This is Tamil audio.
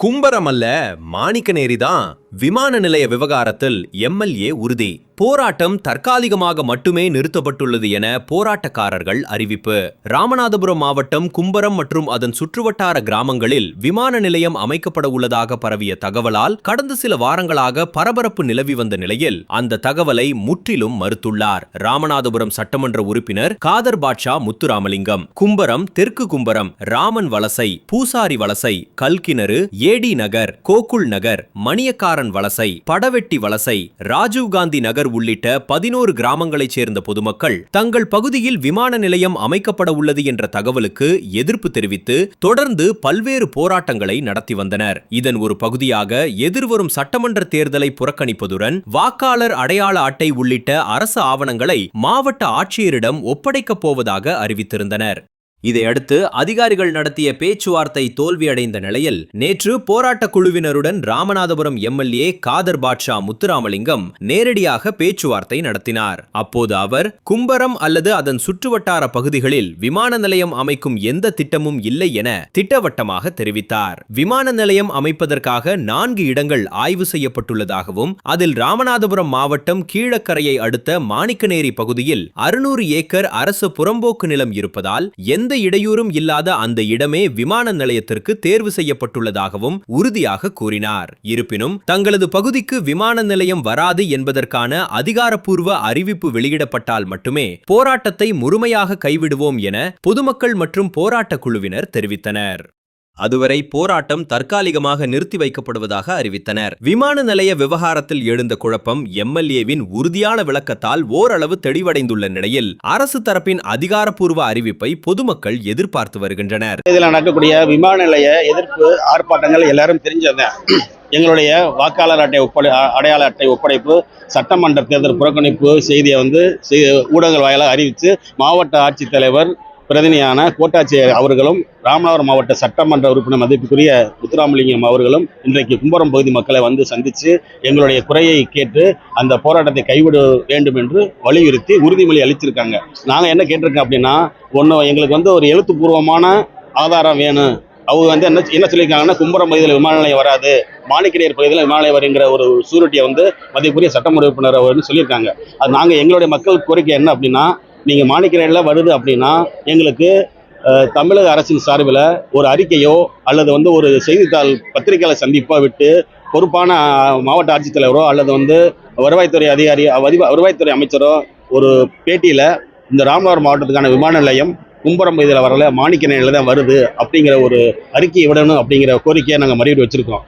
கும்பரம் அல்ல மாணிக்கநேரி தான் விமான நிலைய விவகாரத்தில் எம்எல்ஏ உறுதி. போராட்டம் தற்காலிகமாக மட்டுமே நிறுத்தப்பட்டுள்ளது என போராட்டக்காரர்கள் அறிவிப்பு. ராமநாதபுரம் மாவட்டம் கும்பரம் மற்றும் அதன் சுற்றுவட்டார கிராமங்களில் விமான நிலையம் அமைக்கப்பட உள்ளதாக பரவிய தகவலால் கடந்த சில வாரங்களாக பரபரப்பு நிலவி வந்த நிலையில் அந்த தகவலை முற்றிலும் மறுத்துள்ளார். ராமநாதபுரம் சட்டமன்ற உறுப்பினர் காதர் பாட்ஷா முத்துராமலிங்கம். கும்பரம் தெற்கு கும்பரம் ராமன் வலசை பூசாரி வலசை கல்கிணறு ஏடி நகர் கோகுல் நகர் மணியக்கார மணியக்காரன் வலசை படவெட்டி வலசை ராஜீவ்காந்தி நகர் உள்ளிட்ட பதினோரு கிராமங்களைச் சேர்ந்த பொதுமக்கள் தங்கள் பகுதியில் விமான நிலையம் அமைக்கப்பட உள்ளது என்ற தகவலுக்கு எதிர்ப்பு தெரிவித்து தொடர்ந்து பல்வேறு போராட்டங்களை நடத்தி வந்தனர். இதன் ஒரு பகுதியாக எதிர்வரும் சட்டமன்ற தேர்தலை புறக்கணிப்பதுடன் வாக்காளர் அடையாள அட்டை உள்ளிட்ட அரசு ஆவணங்களை மாவட்ட ஆட்சியரிடம் ஒப்படைக்கப் போவதாக அறிவித்திருந்தனர். இதையடுத்து அதிகாரிகள் நடத்திய பேச்சுவார்த்தை தோல்வியடைந்த நிலையில் நேற்று போராட்டக் குழுவினருடன் ராமநாதபுரம் எம்எல்ஏ காதர் பாட்ஷா முத்துராமலிங்கம் நேரடியாக பேச்சுவார்த்தை நடத்தினார். அப்போது அவர் கும்பரம் அல்லது அதன் சுற்றுவட்டார பகுதிகளில் விமான நிலையம் அமைக்கும் எந்த திட்டமும் இல்லை என திட்டவட்டமாக தெரிவித்தார். விமான நிலையம் அமைப்பதற்காக நான்கு இடங்கள் ஆய்வு செய்யப்பட்டுள்ளதாகவும் அதில் ராமநாதபுரம் மாவட்டம் கீழக்கரையை அடுத்த மாணிக்கநேரி பகுதியில் அறுநூறு ஏக்கர் அரசு புறம்போக்கு நிலம் இருப்பதால் எந்த இடையூறும் இல்லாத அந்த இடமே விமான நிலையத்திற்கு தேர்வு செய்யப்பட்டுள்ளதாகவும் உறுதியாக கூறினார். இருப்பினும் தங்களது பகுதிக்கு விமான நிலையம் வராது என்பதற்கான அதிகாரப்பூர்வ அறிவிப்பு வெளியிடப்பட்டால் மட்டுமே போராட்டத்தை முழுமையாக கைவிடுவோம் என பொதுமக்கள் மற்றும் போராட்டக் குழுவினர் தெரிவித்தனர். அதுவரை போராட்டம் தற்காலிகமாக நிறுத்தி வைக்கப்படுவதாக அறிவித்தனர். விமான நிலைய விவகாரத்தில் எழுந்த குழப்பம் எம்எல்ஏவின் உறுதியான விளக்கத்தால் ஓரளவு தெளிவடைந்துள்ள நிலையில் அரசு தரப்பின் அதிகாரப்பூர்வ அறிவிப்பை பொதுமக்கள் எதிர்பார்த்து வருகின்றனர். இதில் நடக்கக்கூடிய விமான நிலைய எதிர்ப்பு ஆர்ப்பாட்டங்கள் எல்லாரும் தெரிஞ்சது. எங்களுடைய வாக்காளர் அட்டை ஒப்படை அடையாள அட்டை ஒப்படைப்பு சட்டமன்ற தேர்தல் புறக்கணிப்பு செய்தியை வந்து ஊடகங்கள் வாயிலாக அறிவித்து மாவட்ட ஆட்சித்தலைவர் பிரதிநிதியான கோட்டாட்சியர் அவர்களும் ராமநாதபுரம் மாவட்ட சட்டமன்ற உறுப்பினர் மதிப்புக்குரிய முத்துராமலிங்கம் அவர்களும் இன்றைக்கு கும்பரம் பகுதி மக்களை வந்து சந்தித்து எங்களுடைய குறையை கேட்டு அந்த போராட்டத்தை கைவிட வேண்டும் என்று வலியுறுத்தி உறுதிமொழி அளிச்சிருக்காங்க. நாங்கள் என்ன கேட்டிருக்கோம் அப்படின்னா ஒன்று எங்களுக்கு வந்து ஒரு எழுத்துப்பூர்வமான ஆதாரம் வேணும். அவங்க வந்து என்ன என்ன சொல்லியிருக்காங்கன்னா கும்பரம் பகுதியில் விமான நிலையம் வராது. மாணிக்கநேர் பகுதியில் விமான நிலையம் வருங்கிற ஒரு சூரட்டியை வந்து மதிப்புரிய சட்டமன்ற உறுப்பினர் அவர்னு சொல்லியிருக்காங்க. அது நாங்கள் எங்களுடைய மக்கள் கோரிக்கை என்ன அப்படின்னா நீங்கள் மாணிக்கநேரில் வருது அப்படின்னா எங்களுக்கு தமிழக அரசின் சார்பில் ஒரு அறிக்கையோ அல்லது வந்து ஒரு செய்தித்தாள் பத்திரிகையாளர் சந்திப்போ விட்டு பொறுப்பான மாவட்ட ஆட்சித்தலைவரோ அல்லது வந்து வருவாய்த்துறை அதிகாரி வருவாய்த்துறை அமைச்சரோ ஒரு பேட்டியில் இந்த ராமநாதபுரம் மாவட்டத்துக்கான விமான நிலையம் கும்பரம் இதில் வரல மாணிக்க நிலையில் தான் வருது அப்படிங்கிற ஒரு அறிக்கையை விடணும் அப்படிங்கிற கோரிக்கையை நாங்கள் மறுபடியும் வச்சுருக்கோம்.